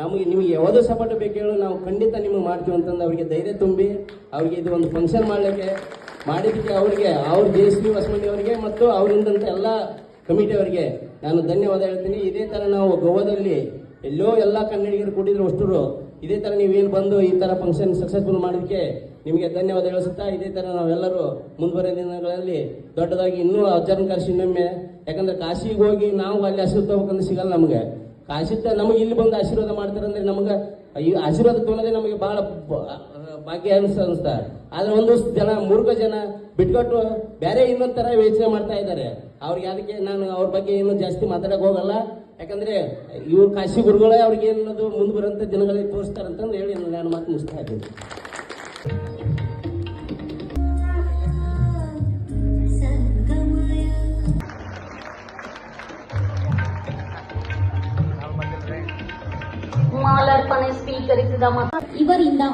ನಮಗೆ ನಿಮಗೆ ಯಾವುದೋ ಸಪೋರ್ಟ್ ಬೇಕು ಹೇಳು, ನಾವು ಖಂಡಿತ ನಿಮಗೆ ಮಾಡ್ತೀವಿ ಅಂತಂದು ಅವರಿಗೆ ಧೈರ್ಯ ತುಂಬಿ, ಅವರಿಗೆ ಇದು ಒಂದು ಫಂಕ್ಷನ್ ಮಾಡಲಿಕ್ಕೆ, ಮಾಡಿದ್ದಕ್ಕೆ ಅವರಿಗೆ, ಅವ್ರ ಜೆ ಎಸ್ ಪಿ ಅವರಿಗೆ ಮತ್ತು ಅವರಿಂದಂತ ಎಲ್ಲ ಕಮಿಟಿ ಅವರಿಗೆ ನಾನು ಧನ್ಯವಾದ ಹೇಳ್ತೀನಿ. ಇದೇ ಥರ ನಾವು ಗೋವಾದಲ್ಲಿ ಎಲ್ಲೋ ಎಲ್ಲ ಕನ್ನಡಿಗರು ಕೂಡಿದ್ರು ಅಷ್ಟರು, ಇದೇ ಥರ ನೀವೇನು ಬಂದು ಈ ಥರ ಫಂಕ್ಷನ್ ಸಕ್ಸಸ್ಫುಲ್ ಮಾಡೋದಕ್ಕೆ ನಿಮಗೆ ಧನ್ಯವಾದ ಹೇಳಿಸುತ್ತಾ, ಇದೇ ಥರ ನಾವೆಲ್ಲರೂ ಮುಂದುವರೆದ ದಿನಗಳಲ್ಲಿ ದೊಡ್ಡದಾಗಿ ಇನ್ನೂ ಆಚರಣೆ ಕರೆಸಿ ನಿಮ್ಮೆ ಯಾಕಂದ್ರೆ ಕಾಶಿಗೆ ಹೋಗಿ ನಾವು ಅಲ್ಲಿ ಹಸಿರು ತಗೋಬೇಕಂದ್ರೆ ಸಿಗಲ್ಲ ನಮಗೆ. ಕಾಶಿತ್ತ ನಮಗೆ ಇಲ್ಲಿ ಬಂದು ಆಶೀರ್ವಾದ ಮಾಡ್ತಾರಂದ್ರೆ ನಮಗೆ ಈ ಆಶೀರ್ವಾದ ತೊಗೊಳೋದೇ ನಮಗೆ ಬಹಳ ಭಾಗ್ಯ ಅನಿಸ್ತ ಅನಿಸ್ತಾ. ಆದ್ರೆ ಒಂದು ಜನ, ಮೂರ್ಖ ಜನ ಬಿಟ್ಕೊಟ್ಟು ಬೇರೆ ಇನ್ನೊಂದ್ ತರ ಯೋಚನೆ ಮಾಡ್ತಾ ಇದ್ದಾರೆ. ಅವ್ರಿಗೆ ಅದಕ್ಕೆ ನಾನು ಅವ್ರ ಬಗ್ಗೆ ಏನು ಜಾಸ್ತಿ ಮಾತಾಡಕ್ ಹೋಗಲ್ಲ. ಯಾಕಂದ್ರೆ ಇವ್ರು ಕಾಶಿ ಗುರುಗಳೇ ಅವ್ರಿಗೆ ಏನನ್ನೋದು ಮುಂದೆ ಬರೋಂಥ ದಿನಗಳಿಗೆ ತೋರಿಸ್ತಾರಂತಂದು ಹೇಳಿ ನಾನು ಮಾತು ಮುಗಿಸ್ತಾ ಇದ್ದೀನಿ. மாலர்ப்பனை ஸ்பீக்கருக்கு தான் இவர் இந்த